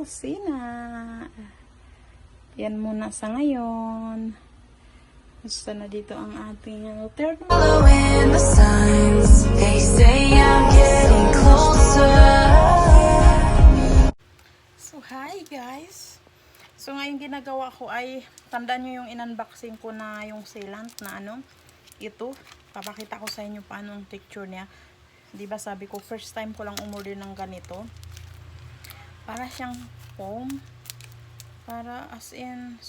kusina. Yan muna sa ngayon. Basta na dito ang ating ano, third Following the signs, they say I'm getting closer. So, hi guys! So, ngayon ginagawa ko ay, tandaan nyo yung in-unboxing ko na yung sealant na ano, ito. Papakita ko sa inyo paano ang texture niya. Di ba sabi ko, first time ko lang umorder ng ganito. Para siyang foam. Para as in,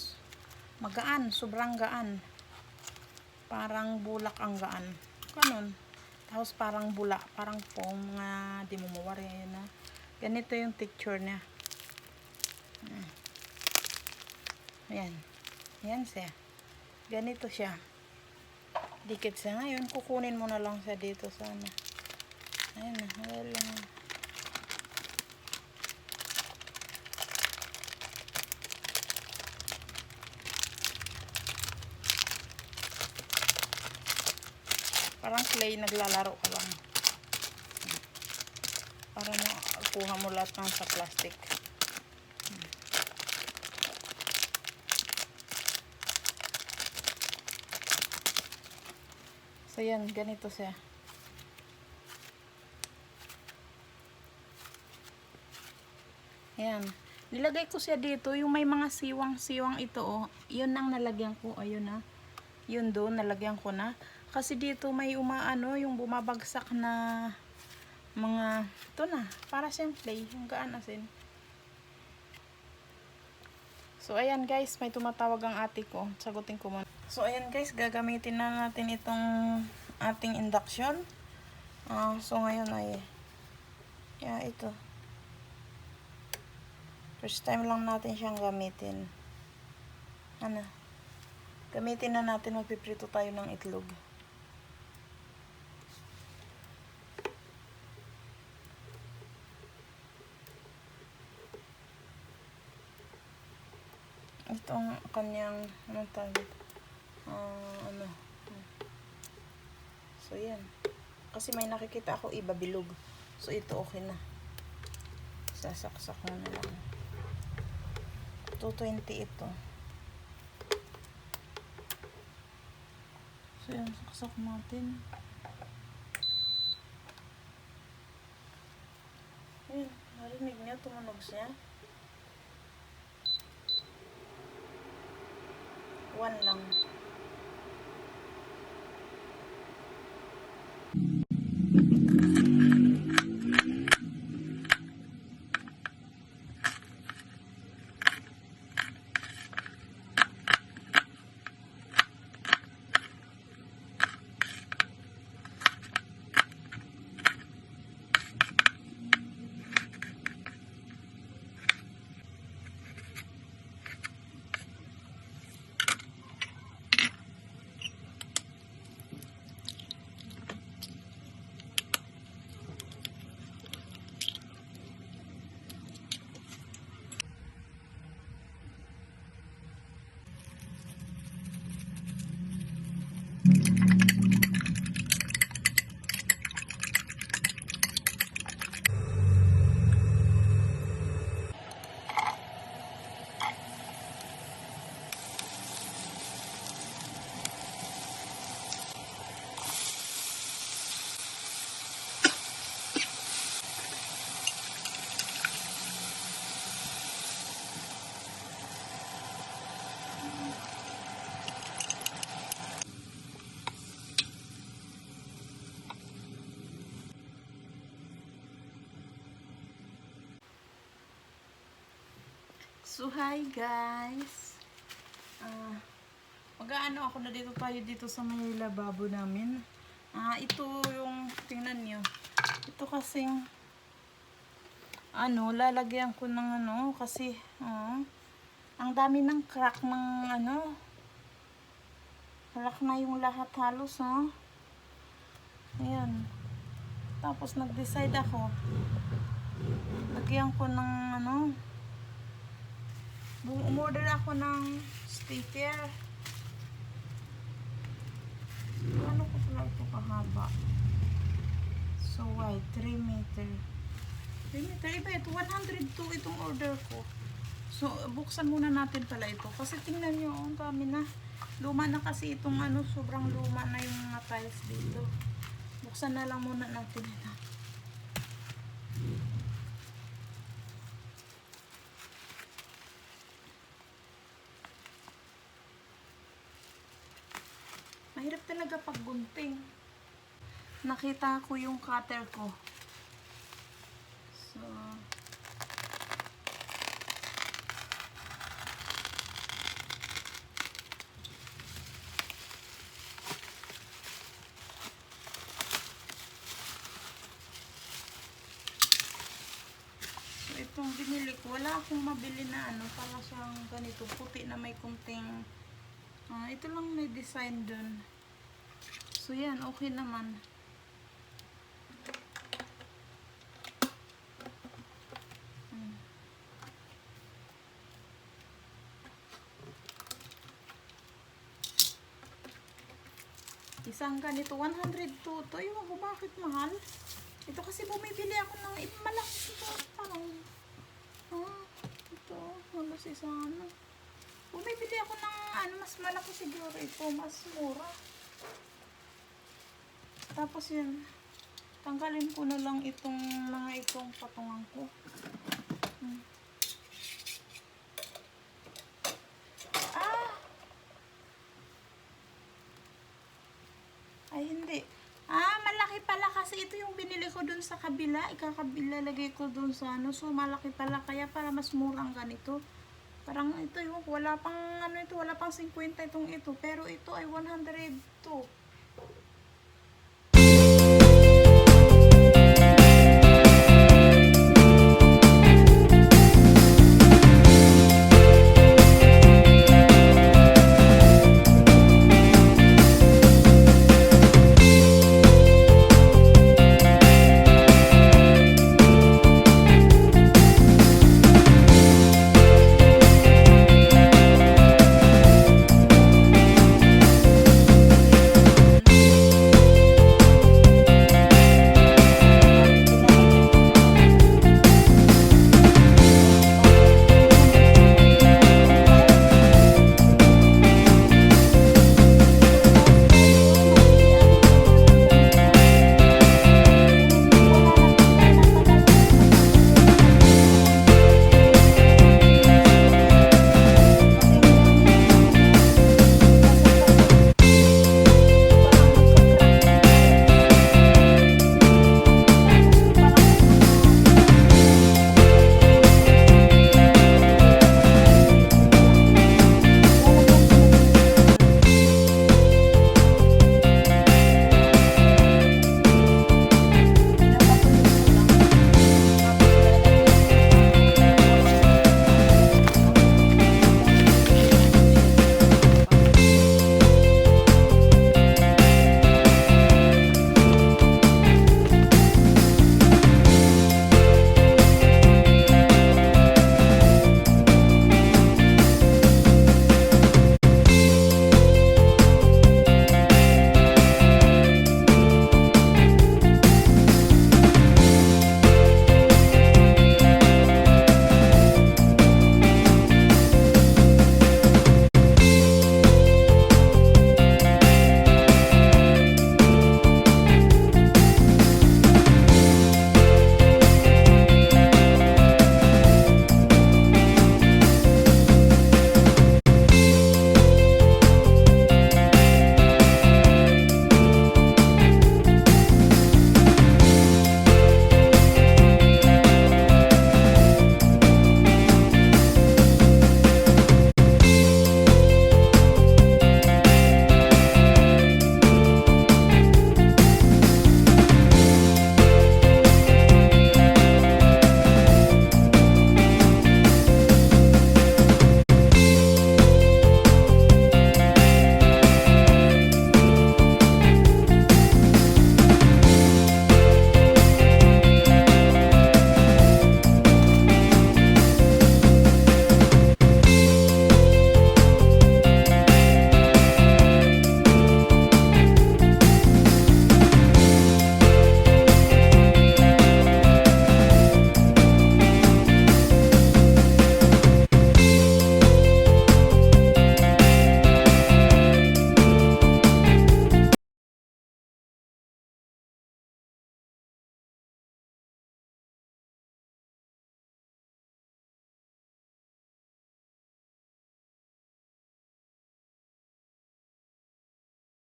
magaan, sobrang gaan. Parang bulak ang gaan. Ganun. Tapos parang bula, parang foam nga di. Ayan na. Ganito yung texture niya. Ayan. Ayan siya. Ganito siya. Dikit siya. Ngayon, kukunin mo na lang siya dito sana. Ayan na. Wala lang. Parang clay, naglalaro ka lang. Para mo, kuha mo lahat ng sa plastic. So yan, ganito siya. Ayan. Nilagay ko siya dito, yung may mga siwang-siwang ito, oh. Yun ang nalagyan ko, ayun na. Yun doon, nalagyan ko na. Kasi dito may umaano, yung bumabagsak na mga, ito na, para play, yung gaan asin. So, ayan guys, may tumatawag ang ate ko. Sagutin ko muna. So, ayan guys, gagamitin na natin itong ating induction. Ah, so, ngayon ay, yeah, ito. First time lang natin siyang gamitin. Ano? Gamitin na natin, magpiprito tayo ng itlog. Itong kanyang anong tawag? Ah, ano? So yan. Kasi may nakikita ako iba bilog. So ito okay na. Sasaksak mo na lang 220 ito so yan saksak natin. Ayun narinig niya tumunog siya 问了 So, hi guys! Ah, mag-aano ako na dito tayo dito sa may lababo namin. Ah, ito yung, tingnan nyo. Ito kasing, ano, lalagyan ko ng ano, kasi, ah, ang dami ng crack ng ano, crack na yung lahat halos, oh. Ayan. Tapos, nag-decide ako. Lagyan ko ng, ano, umorder ako ng sticker. Ano ko pala ito kahaba? So wide, 3 meter. Limiter, iba ito. 102 itong order ko. So, buksan muna natin pala ito. Kasi tingnan nyo, ang dami na. Luma na kasi itong ano, sobrang luma na yung mga tiles dito. Buksan na lang muna natin ito. Talaga pag gunting. Nakita ko yung cutter ko. So, itong binili ko, wala akong mabili na ano, para siyang ganito, puti na may kunting, ah, ito lang may design dun. So, yan, okay naman. Hmm. Isang ganito, 102 to. Ewan ko bakit mahal. Ito kasi bumibili ako ng malaki ito. Parang, ah, ito, halos isang ano. Bumibili ako ng ano, mas malaki siguro ito, mas mura. Tapos yun, tanggalin ko na lang itong mga itong patungan ko. Hmm. Ah! Ay, hindi. Ah, malaki pala kasi ito yung binili ko dun sa kabila. Ikakabila lagay ko dun sa ano. So, malaki pala. Kaya para mas murang ganito. Parang ito yung wala pang ano ito, wala pang 50 itong ito. Pero ito ay 102.